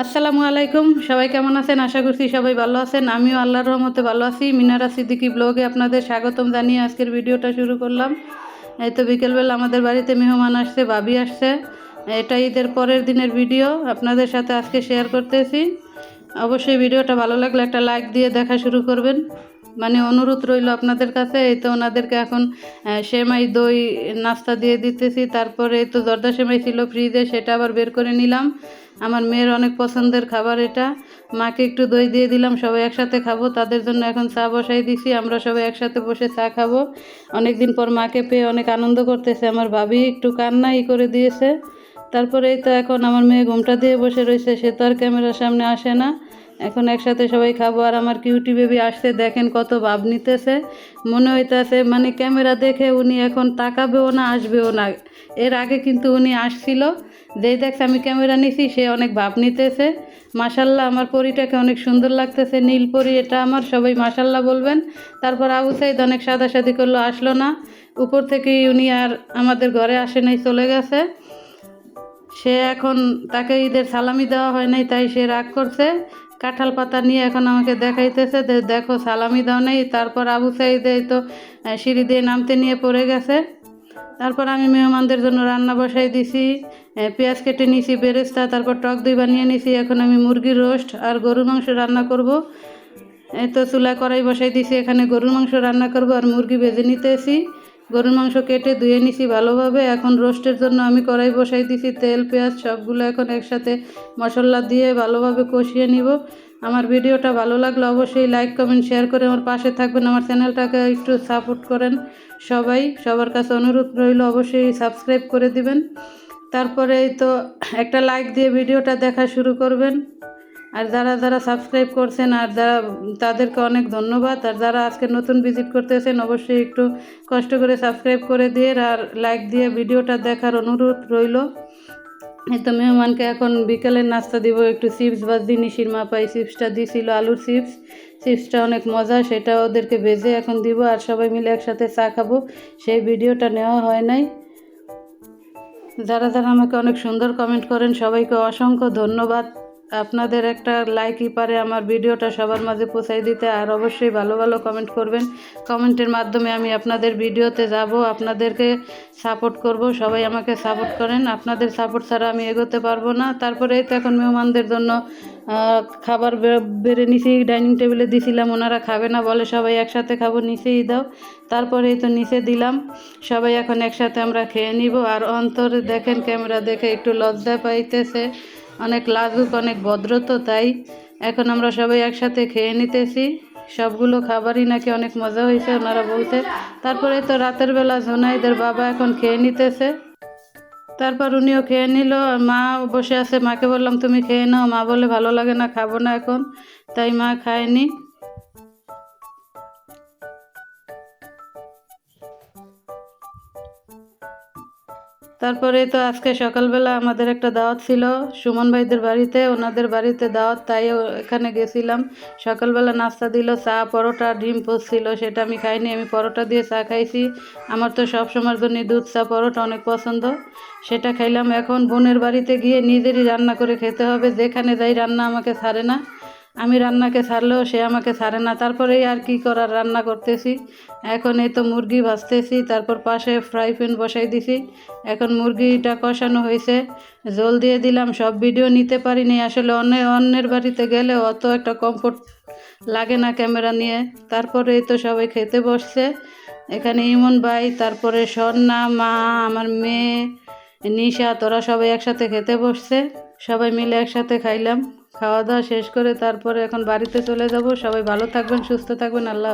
আসসালামু আলাইকুম। সবাই কেমন আছেন? আশা করছি সবাই ভালো আছেন। আমিও আল্লাহর রহমতে ভালো আছি। মিনারা সিদ্দিকি ব্লগে আপনাদের স্বাগতম জানিয়ে আজকের ভিডিওটা শুরু করলাম। এই তো বিকেলবেলা আমাদের বাড়িতে মেহমান আসছে, ভাবি আসছে। এটা ঈদের পরের দিনের ভিডিও, আপনাদের সাথে আজকে শেয়ার করতেছি। অবশ্যই ভিডিওটা ভালো লাগলে একটা লাইক দিয়ে দেখা শুরু করবেন। মানে অনুরোধ রইল আপনাদের কাছে, এই তো ওনাদেরকে এখন সেমাই, দই, নাস্তা দিয়ে দিতেছি। তারপরে এই তো জর্দা সেমাই ছিল ফ্রিজে সেটা আবার বের করে নিলাম। আমার মেয়ের অনেক পছন্দের খাবার এটা। মাকে একটু দই দিয়ে দিলাম, সবাই একসাথে খাব। তাদের জন্য এখন চা বসাই দিছি, আমরা সবাই একসাথে বসে চা খাব। অনেক দিন পর মাকে পেয়ে অনেক আনন্দ করতেছে। আমার ভাবি একটু কান্নাই করে দিয়েছে। তারপরে এই তো এখন আমার মেয়ে ঘুমটা দিয়ে বসে রয়েছে, সে তো আর ক্যামেরার সামনে আসে না। এখন একসাথে সবাই খাব। আর আমার কিউটি বেবি আসছে, দেখেন কত ভাব নিতেছে। মনে হইতেছে মানে ক্যামেরা দেখে উনি এখন তাকাবেও না, আসবেও না। এর আগে কিন্তু উনি আসছিল। যেই দেখছে আমি ক্যামেরা নিছি, সে অনেক ভাব নিতেছে। মাসাল্লাহ আমার পরিটাকে অনেক সুন্দর লাগতেছে। নীল পরি, এটা আমার, সবাই মাসাল্লাহ বলবেন। তারপর আবু সাইদ অনেক সাদাসাদি করল, আসলো না। উপর থেকেই উনি আর আমাদের ঘরে আসে নাই, চলে গেছে। সে এখন তাকে ঈদের সালামি দেওয়া হয় নাই, তাই সে রাগ করছে। কাঁঠাল পাতা নিয়ে এখন আমাকে দেখাইতেছে দেখো, সালামি দাও নেই। তারপর আবু সাইদ তো সিঁড়ি দিয়ে নামতে নিয়ে পড়ে গেছে। তারপর আমি মেহমানদের জন্য রান্না বসাই দিছি পেঁয়াজ কেটে নিছি, বেরেস্তা, তারপর টক দই বানিয়ে নিছি। এখন আমি মুরগির রোস্ট আর গরুর মাংস রান্না করব। এই তো চুলা কড়াই বসাই দিছি, এখানে গরুর মাংস রান্না করব আর মুরগি ভেজে নিতেছি। গরুর মাংস কেটে ধুয়ে নিছি ভালোভাবে। এখন রোস্টের জন্য আমি কড়াই বসাই দিছি, তেল, পেঁয়াজ, সবগুলো এখন একসাথে মশলা দিয়ে ভালোভাবে কষিয়ে নিব। আমার ভিডিওটা ভালো লাগলে অবশ্যই লাইক, কমেন্ট, শেয়ার করে আমার পাশে থাকবেন। আমার চ্যানেলটাকে একটু সাপোর্ট করেন সবাই। সবার কাছে অনুরোধ রইল অবশ্যই সাবস্ক্রাইব করে দিবেন। তারপরে তো একটা লাইক দিয়ে ভিডিওটা দেখা শুরু করবেন। আর যারা যারা সাবস্ক্রাইব করছেন আর যারা তাদেরকে অনেক ধন্যবাদ। আর যারা আজকে নতুন ভিজিট করতেছেন অবশ্যই একটু কষ্ট করে সাবস্ক্রাইব করে দিয়ে আর লাইক দিয়ে ভিডিওটা দেখার অনুরোধ রইল। তো মেহমানকে এখন বিকেলের নাস্তা দিব, একটু চিপস ভাজি নিশির মা পাই চিপসটা দিয়েছিল আলুর চিপস চিপসটা অনেক মজা, সেটা ওদেরকে ভেজে এখন দিব আর সবাই মিলে একসাথে চা খাব। সেই ভিডিওটা নেওয়া হয় নাই। যারা যারা আমাকে অনেক সুন্দর কমেন্ট করেন, সবাইকে অসংখ্য ধন্যবাদ। আপনাদের একটা লাইকই পারে আমার ভিডিওটা সবার মাঝে পৌঁছাই দিতে, আর অবশ্যই ভালো ভালো কমেন্ট করবেন। কমেন্টের মাধ্যমে আমি আপনাদের ভিডিওতে যাব, আপনাদেরকে সাপোর্ট করব, সবাই আমাকে সাপোর্ট করেন। আপনাদের সাপোর্ট ছাড়া আমি এগোতে পারব না। তারপরে তো এখন মেহমানদের জন্য খাবার বেড়ে নিচেই ডাইনিং টেবিলে দিছিলাম, ওনারা খাবে না বলে সবাই একসাথে খাব, নিচেই দাও। তারপরে এই তো নিচে দিলাম, সবাই এখন একসাথে আমরা খেয়ে নিব। আর অন্তরে দেখেন ক্যামেরা দেখে একটু লজ্জা পাইতেছে। অনেক লাজুক, অনেক ভদ্র তো তাই। এখন আমরা সবাই একসাথে খেয়ে নিতেছি। সবগুলো খাবারই নাকি অনেক মজা হয়েছে ওনারা বলতে। তারপরে তো রাতের বেলা জোনাইদের বাবা এখন খেয়ে নিতেছে। তারপর উনিও খেয়ে নিল মা বসে আছে। মাকে বললাম, তুমি খেয়ে নাও, মা বলে ভালো লাগে না, খাব না এখন। তাই মা খায়নি। তারপরে তো আজকে সকালবেলা আমাদের একটা দাওয়াত ছিল। সুমন ভাইদের বাড়িতে, ওনাদের বাড়িতে দাওয়াত, তাই এখানে গেছিলাম। সকালবেলা নাস্তা দিল, চা, পরোটা, ডিম পোস্ট ছিল, সেটা আমি খাইনি, আমি পরোটা দিয়ে চা খাইছি। আমার তো সব সময়ের জন্য দুধ, চা, পরোটা অনেক পছন্দ। সেটা খাইলাম। এখন বোনের বাড়িতে গিয়ে নিজেরই রান্না করে খেতে হবে। যেখানে যাই রান্না আমাকে ছাড়ে না। আমি রান্নাকে ছাড়লেও সে আমাকে ছাড়ে না। তারপরে আর কি করার? রান্না করতেছি। এখন এই তো মুরগি ভাজতেছি, তারপর পাশে ফ্রাই প্যান বসাই দিছি। এখন মুরগিটা কষানো হয়েছে। জল দিয়ে দিলাম, সব ভিডিও নিতে পারিনি। আসলে অন্য অন্যের বাড়িতে গেলে অত একটা কমফোর্ট লাগে না ক্যামেরা নিয়ে। তারপরে তো সবাই খেতে বসছে। এখানে ইমন ভাই, তারপরে স্বর্ণা মা, আমার মেয়ে, নিশা, তোরা সবাই একসাথে খেতে বসছে। সবাই মিলে একসাথে খাইলাম। খাওয়া দাওয়া শেষ করে তারপরে এখন বাড়িতে চলে যাব। সবাই ভালো থাকবেন, সুস্থ থাকবেন। আল্লাহ